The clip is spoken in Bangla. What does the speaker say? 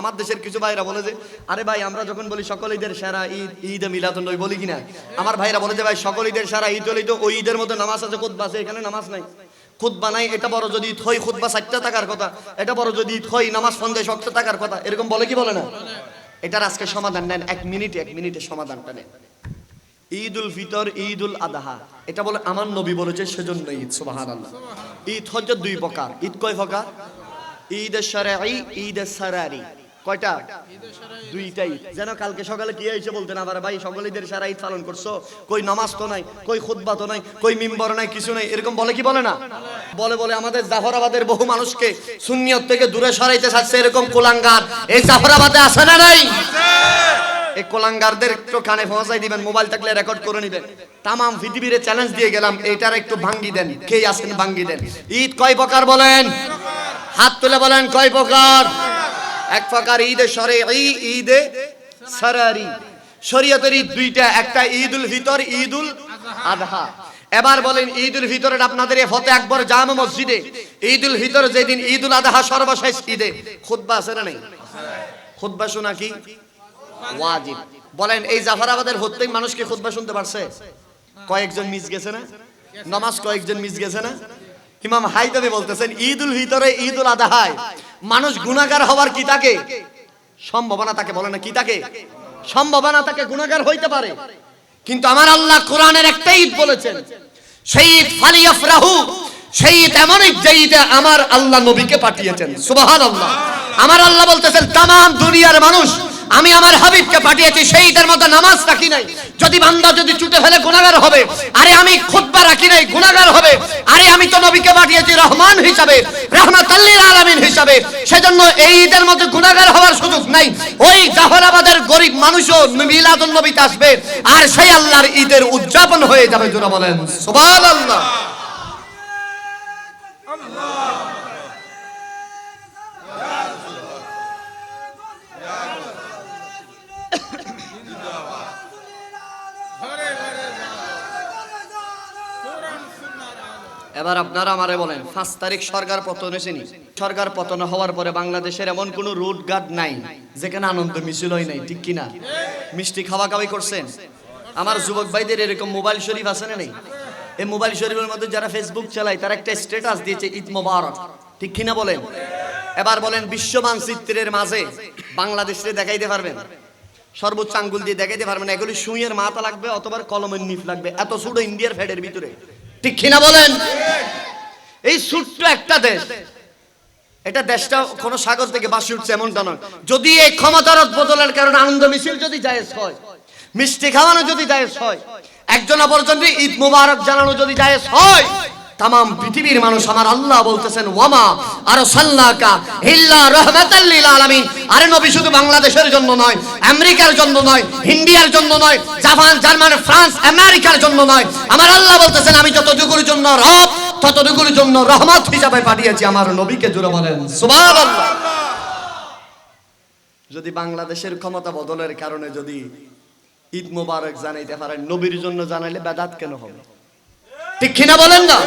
আমার দেশের কিছু ভাইরা বলে যে, আরে ভাই, আমরা যখন বলি সকল ঈদের সেরা ঈদ ঈদ মিলাদুন নবী বলি কিনা? আমার ভাইরা বলে যে, ভাই, সকল ঈদের সেরা ঈদ হলেই তো ওই ঈদের মধ্যে নামাজ আছে, খুতবা আছে, এখানে নামাজ নাই। খুতবা নাই, এটা বড় যদি ঈদ হয়, খুতবা চারটা টাকার কথা। এটা বড় যদি ঈদ হয়, নামাজ সন্দেহ শক্ত টাকার কথা। এরকম বলে কি বলে না? এটার আজকে সমাধান নেন, এক মিনিটে এক মিনিটে সমাধানটা নেন। ঈদ উল ফিতর ঈদ উল আদাহা। এটা বলে আমার নবী বলেছে সেজন্য ঈদ সুবাহান ঈদ হচ্ছে দুই প্রকার। ঈদ কয় প্রকার? ঈদ সারাই ঈদ সারারি। কয়টা? দুইটাই। যেন কালকে সকালে কি হয়েছে বলতেন, আবার ভাই সকল ঈদের সারা ঈদ পালন করছ। কই নামাজ তো নাই, কই খুতবা তো নাই, কই মিম্বর নাই, কিছু নাই। এরকম বলে কি বলে না? বলে বলে, আমাদের জাফরাবাদের বহু মানুষকে সুন্নিয়ত থেকে দূরে সরাইতে চাচ্ছে এরকম কুলাঙ্গার। এই জাফরাবাদে আছে না নাই? এই কোলাঙ্গারদের একটু কানে পৌঁছাই দিবেন, মোবাইল থাকলে রেকর্ড করে নিবেন। তামাম পৃথিবীর চ্যালেঞ্জ দিয়ে গেলাম, এইটার একটু ভাঙ্গি দেন। কে আছেন ভাঙ্গি দেন? ঈদ কয় প্রকার বলেন? হাত তুলে বলেন কয় প্রকার? এক প্রকার ঈদে সরে ঈদে সারারি। শরীয়তের ঈদ দুইটা, একটা ঈদ উল ফিতর ঈদ উল আদহা এবার বলেন ঈদ উল আপনাদের এ ফতে আকবর জামা মসজিদে ঈদ উল ফিতর যেদিন ঈদ উল আদহা সর্বশেষ ঈদে, খুতবা আছে না নেই? খুতবা শোনা কি? ওয়াজিব। বলেন, এই জাফরাবাদের প্রত্যেক মানুষকে খুতবা শুনতে পারছে? কয়েকজন মিস গেছে না? নামাজ কয়েকজন মিস গেছে না? ইমাম হাইদাবি বলতেছেন ঈদ উল ভিতরে ঈদ উল আদাহায় মানুষ গুণাগার হওয়ার কি তাকে? সম্ভাবনা তাকে বলে না কি তাকে? সম্ভাবনা তাকে গুণাগার হইতে পারে। কিন্তু আমার আল্লাহ কোরআনের একটা ঈদ বলেছেন। সেই ঈদ ফালিয়াফরাহু, সেই ঈদ এমন ঈদ যে ঈদে আমার আল্লাহ নবীকে পাঠিয়েছেন। সুবহানাল্লাহ। আমার আল্লাহ বলতেছেন তাম দুনিয়ার মানুষ আমি আমার হাবিবকে পাঠিয়েছি সেই ঈদের মধ্যে নামাজ রাখি নাই। যদি বান্দা যদি চুটে ফেলে, গুনাহগার হবে। আরে আমি খুতবা রাখি নাই, গুনাহগার হবে। আরে আমি তো নবীকে পাঠিয়েছি রহমান হিসাবে, রহমাতাল্লিল আলামিন হিসাবে। সেজন্য এই ঈদের মধ্যে গুনাহগার হওয়ার সুযোগ নাই। ওই জাফরাবাদের গরিব মানুষও মিলাদুন নবীতে আসবে, আর সেই আল্লাহর ঈদের উদযাপন হয়ে যাবে, জোরা বলেন। সুবহানাল্লাহ। এবার আপনারা আমারে বলেন পাঁচ তারিখ সরকার পতন হয়েছেনি সরকার পতন হওয়ার পরে বাংলাদেশের এমন কোন রুট গার্ড নাই, যেখানে আনন্দ মিছিল হয় নাই, ঠিক কিনা? মিষ্টি খাওয়া খাওয়াই করছেন? আমার যুবক ভাইদের এরকম মোবাইল শরীফ আছে না নেই? এই মোবাইল শরীফের মধ্যে যারা ফেসবুক চালায়, তারা একটা স্ট্যাটাস দিয়েছে, ঈদ মোবারক। ঠিক কিনা বলেন? এবার বলেন, বিশ্ব মানচিত্রের মাঝে বাংলাদেশে দেখাইতে পারবেন? সর্বোচ্চ আঙ্গুল দিয়ে দেখাইতে পারবেন এগুলি সুইয়ের মাথা লাগবে অথবা কলমের নিফ লাগবে। এত ছোট ইন্ডিয়ার ফেডের ভিতরে। ঠিক কিনা বলেন? এই ছোট্ট একটা দেশ, এটা দেশটা কোনো সাগর থেকে বাসি উঠছে, এমনটা নয়। যদি এই ক্ষমতার বদলের কারণে আনন্দ মিছিল যদি জায়েজ হয়, মিষ্টি খাওয়ানো যদি জায়েজ হয়, একজন অপরজনকে ঈদ মুবারক জানানো যদি জায়েজ হয় তাম পৃথিবীর মানুষ আমার আল্লাহ বলতেছেন, ওয়ামা আর সাল্লাকা ইল্লা রহমাতাল লিল আলামিন। আরে নবী শুধু বাংলাদেশের জন্য নয়, আমেরিকার জন্য নয়, ইন্ডিয়ার জন্য নয়, জাপান, জার্মান, ফ্রান্স, আমেরিকার জন্য নয়। আমার আল্লাহ বলতেছেন, আমি যতটুকুর জন্য রব, ততটুকুর জন্য রহমত হিসাবে পাঠিয়েছি। আমার নবীকে জুড়ে বলেন, সুবহানাল্লাহ। যদি বাংলাদেশের ক্ষমতা বদলের কারণে যদি ঈদ মোবারক জানাইতে পারেন, নবীর জন্য জানাইলে বেদাত কেন হবে? ঠিক কিনা বলেন না?